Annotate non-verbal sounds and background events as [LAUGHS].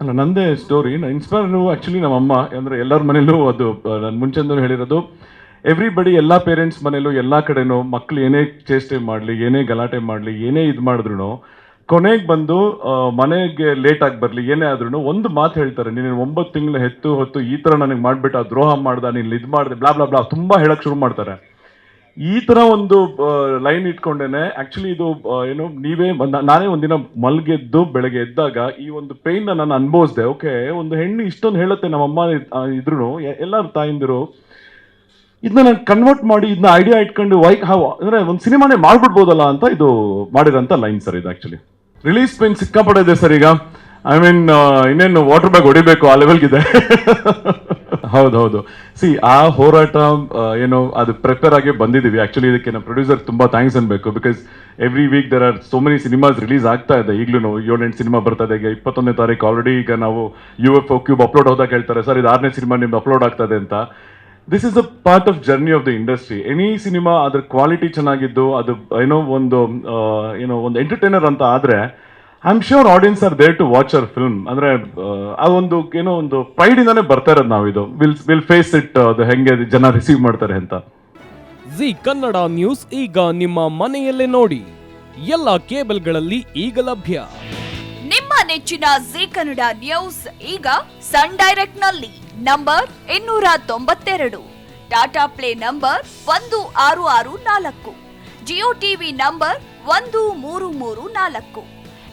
ಅಲ್ಲ, ನಂದೇ story inspire actually ನಮ್ಮ ಅಮ್ಮ ಅಂದರೆ ಎಲ್ಲರ ಮನೇಲೂ ಅದು ನಾನು ಮುಂಚೆಂದೂ ಹೇಳಿರೋದು ಎವ್ರಿಬಡಿ ಎಲ್ಲ ಪೇರೆಂಟ್ಸ್ ಮನೇಲೂ ಎಲ್ಲ ಕಡೆನೂ ಮಕ್ಳು ಏನೇ ಚೇಷ್ಟೆ ಮಾಡಲಿ, ಏನೇ ಗಲಾಟೆ ಮಾಡಲಿ, ಏನೇ ಇದು ಮಾಡಿದ್ರು ಕೊನೆಗೆ ಬಂದು ಮನೆಗೆ ಲೇಟಾಗಿ ಬರಲಿ, ಏನೇ ಆದ್ರೂ ಒಂದು ಮಾತು ಹೇಳ್ತಾರೆ. ನೀನು ಒಂಬತ್ತು ತಿಂಗಳು ಹೆತ್ತು ಹೊತ್ತು ಈ ಥರ ನನಗೆ ಮಾಡಿಬಿಟ್ಟು ಆ ದ್ರೋಹ ಮಾಡ್ದ, ನೀನು ಇದು ಮಾಡಿದೆ, ಬ್ಲಾ ಬ್ಲಾ ಬ್ಲಾ, ತುಂಬ ಹೇಳಕ್ಕೆ ಶುರು ಮಾಡ್ತಾರೆ. ಈ ತರ ಒಂದು ಲೈನ್ ಇಟ್ಕೊಂಡೇನೆ ಆಕ್ಚುಲಿ ಇದು ಏನು, ನೀವೇ ನಾನೇ ಒಂದಿನ ಮಲ್ಗೆದ್ದು ಬೆಳಗ್ಗೆ ಎದ್ದಾಗ ಈ ಒಂದು ಪೇನ್ ನಾನು ಅನುಭವಿಸ್ದೆ. ಓಕೆ ಒಂದು ಹೆಣ್ಣು ಇಷ್ಟೊಂದು ಹೇಳುತ್ತೆ ನಮ್ಮಮ್ಮ ಅಮ್ಮ ಇದ್ರು ಎಲ್ಲಾರು ತಾಯಿಂದಿರು. ಇದನ್ನ ನಾನು ಕನ್ವರ್ಟ್ ಮಾಡಿ ಇದನ್ನ ಐಡಿಯಾ ಇಟ್ಕೊಂಡು ವೈ ಹಾವ್ ಅಂದ್ರೆ ಒಂದು ಸಿನಿಮಾನೇ ಮಾಡ್ಬಿಡ್ಬೋದಲ್ಲ ಅಂತ ಇದು ಮಾಡಿರೋಂಥ ಲೈನ್ ಸರ್ ಇದು ಆಕ್ಚುಲಿ ರಿಲೀಸ್ ಪೇನ್ ಸಿಕ್ಕಾಪಡೆ ಇದೆ ಸರ್ ಈಗ ಐ ಮೀನ್ ಇನ್ನೇನು ವಾಟರ್ ಬ್ಯಾಗ್ ಹೊಡಿಬೇಕು, ಆ ಲೆವೆಲ್ಗಿದೆ [LAUGHS] ಹೌದು ಹೌದು. ಸಿ ಆ ಹೋರಾಟ ಏನೋ, ಅದು ಪ್ರಿಪೇರ್ ಆಗಿ ಬಂದಿದ್ದೀವಿ ಆಕ್ಚುಲಿ ಇದಕ್ಕೆ ನಮ್ಮ ಪ್ರೊಡ್ಯೂಸರ್ ತುಂಬಾ ಥ್ಯಾಂಕ್ಸ್ ಅನ್ಬೇಕು. Because every week there are so many cinemas release ಆಗ್ತಾ ಇದೆ. ಈಗಲೂ ಏಳೆಂಟು ಸಿನಿಮಾ ಬರ್ತಾ ಇದೆ. ಈಗ ಇಪ್ಪತ್ತೊಂದನೇ ತಾರೀಕು ಆಲ್ರೆಡಿ ಈಗ ನಾವು U F O Qube upload ಹೋದಾಗ ಹೇಳ್ತಾರೆ, ಸರ್, ಇದು ಆರನೇ ಸಿನಿಮಾ ನಿಮ್ದು ಅಪ್ಲೋಡ್ ಆಗ್ತದೆ ಅಂತ. This is a part of journey of the industry any cinema ಅದ್ರ ಕ್ವಾಲಿಟಿ ಚೆನ್ನಾಗಿದ್ದು, ಅದು, ಏನೋ ಒಂದು ಏನೋ ಒಂದು ಎಂಟರ್ಟೈನರ್ ಅಂತ ಆದ್ರೆ I am sure audience are there to watch our film ಅಂದ್ರೆ ಒಂದು ಏನೋ ಒಂದು ಪ್ರೈಡ್ ಇಂದಾನೆ ಬರ್ತಾ ಇರೋದು ನಾವು ಇದು. ವಿಲ್ ವಿಲ್ ಫೇಸ್ ಇಟ್ ಅದು ಹೆಂಗೆ ಜನ ರಿಸೀವ್ ಮಾಡ್ತಾರೆ ಅಂತ. ಜಿ ಕನ್ನಡ ನ್ಯೂಸ್ ಈಗ ನಿಮ್ಮ ಮನೆಯಲ್ಲೇ ನೋಡಿ. ಎಲ್ಲ ಕೇಬಲ್ಗಳಲ್ಲಿ ಈಗ ಲಭ್ಯ. ನಿಮ್ಮ ನೆಚ್ಚಿನ ಜಿ ಕನ್ನಡ ನ್ಯೂಸ್ ಈಗ ಸನ್ ಡೈರೆಕ್ಟ್ನಲ್ಲಿ ನಂಬರ್ ಇನ್ನೂರ ತೊಂಬತ್ತೆರಡು. ಟಾಟಾ ಪ್ಲೇ ನಂಬರ್ ಒಂದು ಆರು ಆರು ನಾಲ್ಕು. ಜಿಯೋ ಟಿವಿ ನಂಬರ್ ಒಂದು ಮೂರು ಮೂರು ನಾಲ್ಕು.